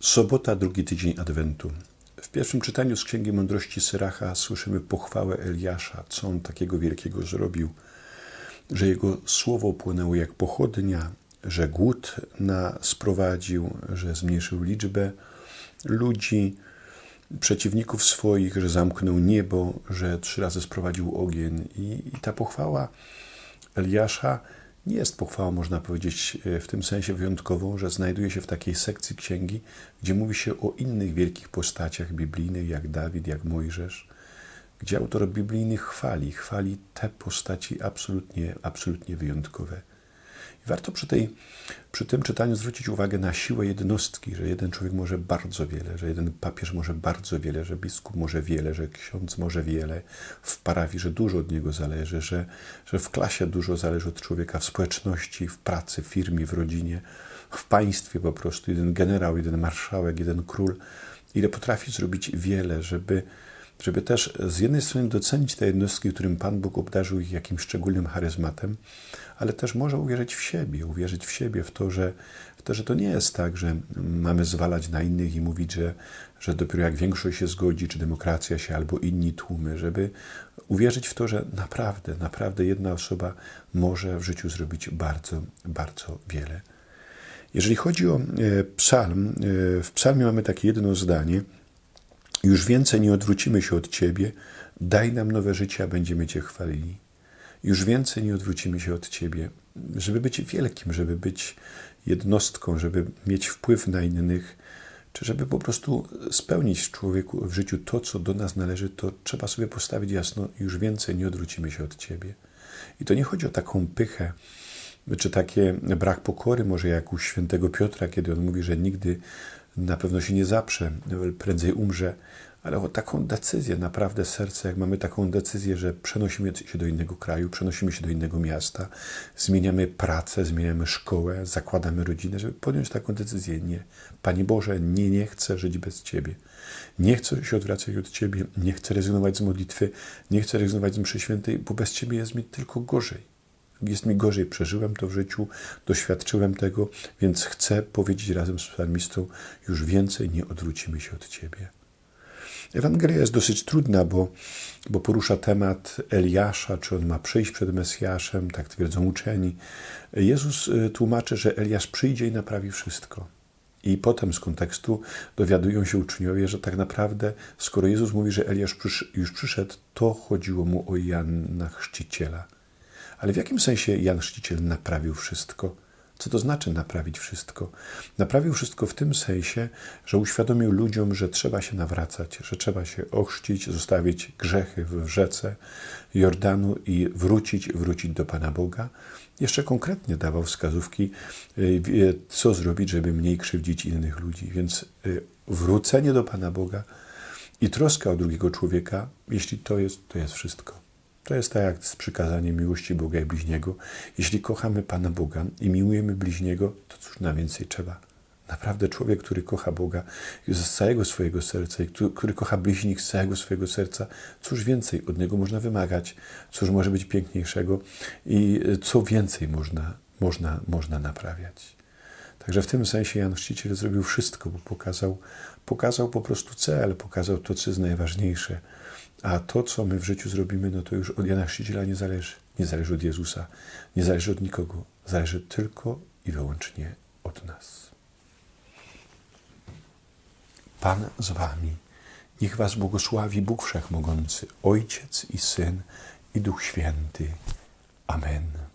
Sobota, drugi tydzień Adwentu. W pierwszym czytaniu z Księgi Mądrości Syracha słyszymy pochwałę Eliasza, co on takiego wielkiego zrobił, że jego słowo płynęło jak pochodnia, że głód na sprowadził, że zmniejszył liczbę ludzi, przeciwników swoich, że zamknął niebo, że trzy razy sprowadził ogień. I, i ta pochwała Eliasza nie jest pochwałą, można powiedzieć, w tym sensie wyjątkową, że znajduje się w takiej sekcji księgi, gdzie mówi się o innych wielkich postaciach biblijnych, jak Dawid, jak Mojżesz, gdzie autor biblijny chwali, chwali te postaci absolutnie, absolutnie wyjątkowe. I warto przy, tej, przy tym czytaniu zwrócić uwagę na siłę jednostki, że jeden człowiek może bardzo wiele, że jeden papież może bardzo wiele, że biskup może wiele, że ksiądz może wiele, w parafii, że dużo od niego zależy, że, że w klasie dużo zależy od człowieka, w społeczności, w pracy, w firmie, w rodzinie, w państwie po prostu. Jeden generał, jeden marszałek, jeden król, ile potrafi zrobić wiele, żeby żeby też z jednej strony docenić te jednostki, którym Pan Bóg obdarzył ich jakimś szczególnym charyzmatem, ale też może uwierzyć w siebie, uwierzyć w siebie, w to, że, w to, że to nie jest tak, że mamy zwalać na innych i mówić, że, że dopiero jak większość się zgodzi, czy demokracja się, albo inni tłumy, żeby uwierzyć w to, że naprawdę, naprawdę jedna osoba może w życiu zrobić bardzo, bardzo wiele. Jeżeli chodzi o e, psalm, e, w psalmie mamy takie jedno zdanie – już więcej nie odwrócimy się od Ciebie, daj nam nowe życie, a będziemy Cię chwalili. Już więcej nie odwrócimy się od Ciebie, żeby być wielkim, żeby być jednostką, żeby mieć wpływ na innych, czy żeby po prostu spełnić w człowieku w życiu to, co do nas należy, to trzeba sobie postawić jasno, już więcej nie odwrócimy się od Ciebie. I to nie chodzi o taką pychę, czy takie brak pokory, może jak u świętego Piotra, kiedy on mówi, że nigdy na pewno się nie zaprze, prędzej umrze, ale o taką decyzję, naprawdę serce, jak mamy taką decyzję, że przenosimy się do innego kraju, przenosimy się do innego miasta, zmieniamy pracę, zmieniamy szkołę, zakładamy rodzinę, żeby podjąć taką decyzję. Nie, Panie Boże, nie, nie chcę żyć bez Ciebie. Nie chcę się odwracać od Ciebie, nie chcę rezygnować z modlitwy, nie chcę rezygnować z mszy świętej, bo bez Ciebie jest mi tylko gorzej jest mi gorzej, przeżyłem to w życiu, doświadczyłem tego, więc chcę powiedzieć razem z psalmistą, już więcej nie odwrócimy się od Ciebie. Ewangelia jest dosyć trudna, bo, bo porusza temat Eliasza, czy on ma przyjść przed Mesjaszem, tak twierdzą uczeni. Jezus y, tłumaczy, że Eliasz przyjdzie i naprawi wszystko. I potem z kontekstu dowiadują się uczniowie, że tak naprawdę, skoro Jezus mówi, że Eliasz już przyszedł, to chodziło mu o Jana Chrzciciela. Ale w jakim sensie Jan Chrzciciel naprawił wszystko? Co to znaczy naprawić wszystko? Naprawił wszystko w tym sensie, że uświadomił ludziom, że trzeba się nawracać, że trzeba się ochrzcić, zostawić grzechy w rzece Jordanu i wrócić, wrócić do Pana Boga. Jeszcze konkretnie dawał wskazówki, y, co zrobić, żeby mniej krzywdzić innych ludzi. Więc y, wrócenie do Pana Boga i troska o drugiego człowieka, jeśli to jest, to jest wszystko. To jest tak jak z przykazaniem miłości Boga i bliźniego. Jeśli kochamy Pana Boga i miłujemy bliźniego, to cóż na więcej trzeba? Naprawdę człowiek, który kocha Boga z całego swojego serca i który, kocha bliźnich z całego swojego serca, cóż więcej od niego można wymagać, cóż może być piękniejszego i co więcej można, można, można naprawiać. Także w tym sensie Jan Chrzciciel zrobił wszystko, bo pokazał, pokazał po prostu cel, pokazał to, co jest najważniejsze. A to, co my w życiu zrobimy, no to już od Jana Chrzciciela nie zależy. Nie zależy od Jezusa, nie zależy od nikogo. Zależy tylko i wyłącznie od nas. Pan z wami. Niech was błogosławi Bóg Wszechmogący, Ojciec i Syn i Duch Święty. Amen.